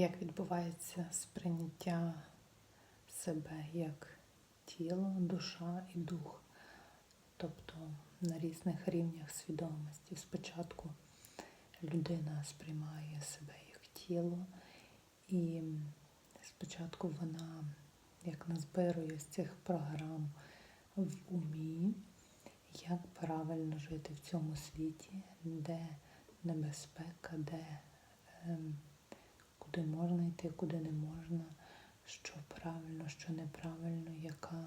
як відбувається сприйняття себе як тіло, душа і дух, тобто на різних рівнях свідомості. Спочатку людина сприймає себе як тіло, і спочатку вона як назбирує з цих програм в умі, як правильно жити в цьому світі, де небезпека, де ем, куди можна йти, куди не можна, що правильно, що неправильно, яка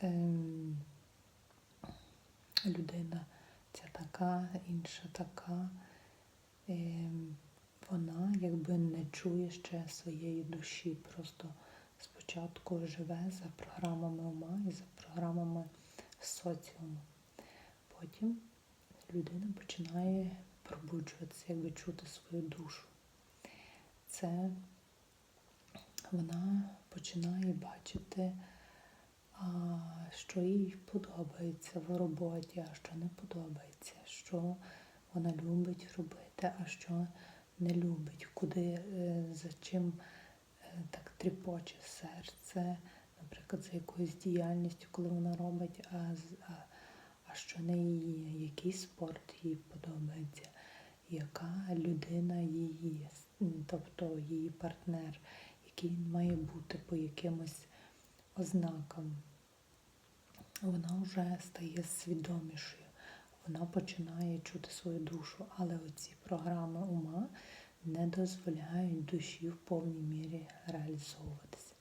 ем, людина ця така, інша така. Ем, вона якби не чує ще своєї душі, просто спочатку живе за програмами ума і за програмами соціуму. Потім людина починає пробуджуватися, якби чути свою душу. Це вона починає бачити, що їй подобається в роботі, а що не подобається, що вона любить робити, а що не любить, куди, е, за чим е, так тріпоче серце, наприклад, за якоюсь діяльністю, коли вона робить, а, а, а що не її, який спорт їй подобається, яка людина її, тобто її партнер, який має бути по якимось ознакам. Вона вже стає свідомішою, вона починає чути свою душу, але оці програми ума не дозволяють душі в повній мірі реалізовуватися.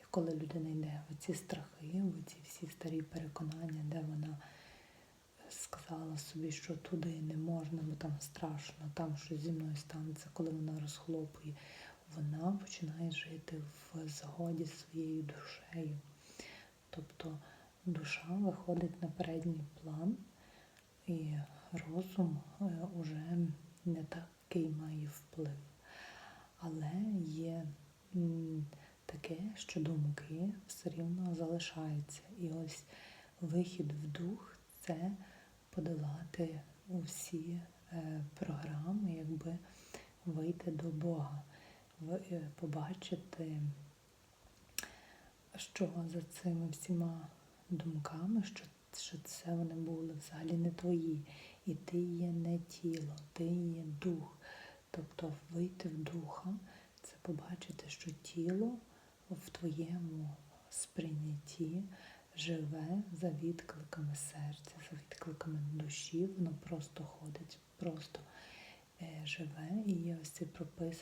І коли людина йде в ці страхи, в ці всі старі переконання, де вона сказала собі, що туди не можна, бо там страшно, там щось зі мною станеться, коли вона розхлопує, вона починає жити в згоді зі своєю душею. Тобто душа виходить на передній план, і розум е, уже не такий має вплив. Але є таке, що думки все рівно залишаються. І ось вихід в дух це подолати усі е, програми, якби вийти до Бога, е, побачити, що за цими всіма думками, що, що це вони були взагалі не твої. І ти є не тіло, ти є дух. Тобто вийти в духа це побачити, що тіло в твоєму сприйнятті живе за відкликами серця, за відкликами душі, воно просто ходить, просто е, живе. І є ось ці пропис